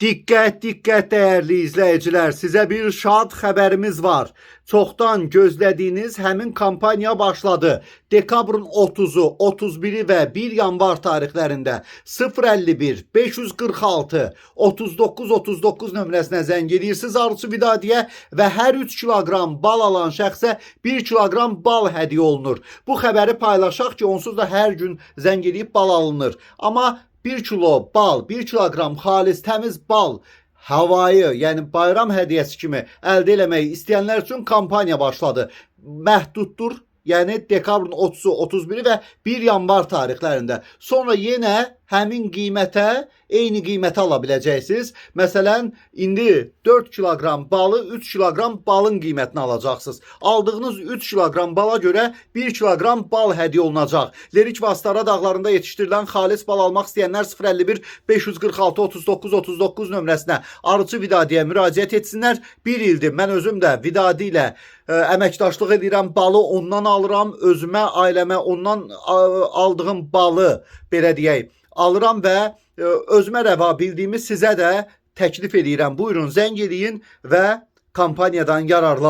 Diqqət, diqqət dəyərli izləyicilər, sizə bir şad xəbərimiz var. Çoxdan gözlədiyiniz həmin kampaniya başladı. Dekabrın 30-u, 31-i və 1 yanvar tarixlərində 051 546 39 39 nömrəsinə zəng edirsiniz Arzu Vidadiyə və hər 3 kiloqram bal alan şəxsə 1 kiloqram bal hədiyyə olunur. Bu xəbəri paylaşaq ki, onsuz da hər gün zəng edib bal alınır. Amma 1 kilo bal, 1 kiloqram xalis təmiz bal havayı, yəni bayram hədiyyəsi kimi əldə eləmək istəyənlər üçün kampaniya başladı. Məhduddur. Yəni dekabrın 30-u, 31-i və 1 yanvar tarixlərində. Sonra yenə həmin qiymətə, eyni qiymətə ala biləcəksiniz. Məsələn, indi 4 kiloqram balı 3 kiloqram balın qiymətini alacaqsınız. Aldığınız 3 kiloqram bala görə 1 kiloqram bal hədiyyə olunacaq. Lerik və Astara dağlarında yetişdirilən xalis bal almaq istəyənlər 051 546 39 39 nömrəsinə Arıcı Vidadiyə müraciət etsinlər. 1 ildir mən özüm də Vidadi ilə ə, əməkdaşlıq edirəm. Balı ondan alıram, özümə, ailəmə ondan ə, aldığım balı belə deyək, alıram və ə, özümə rəva bildiyimi sizə də təklif edirəm. Buyurun zəng eləyin və kampaniyadan yararlanın.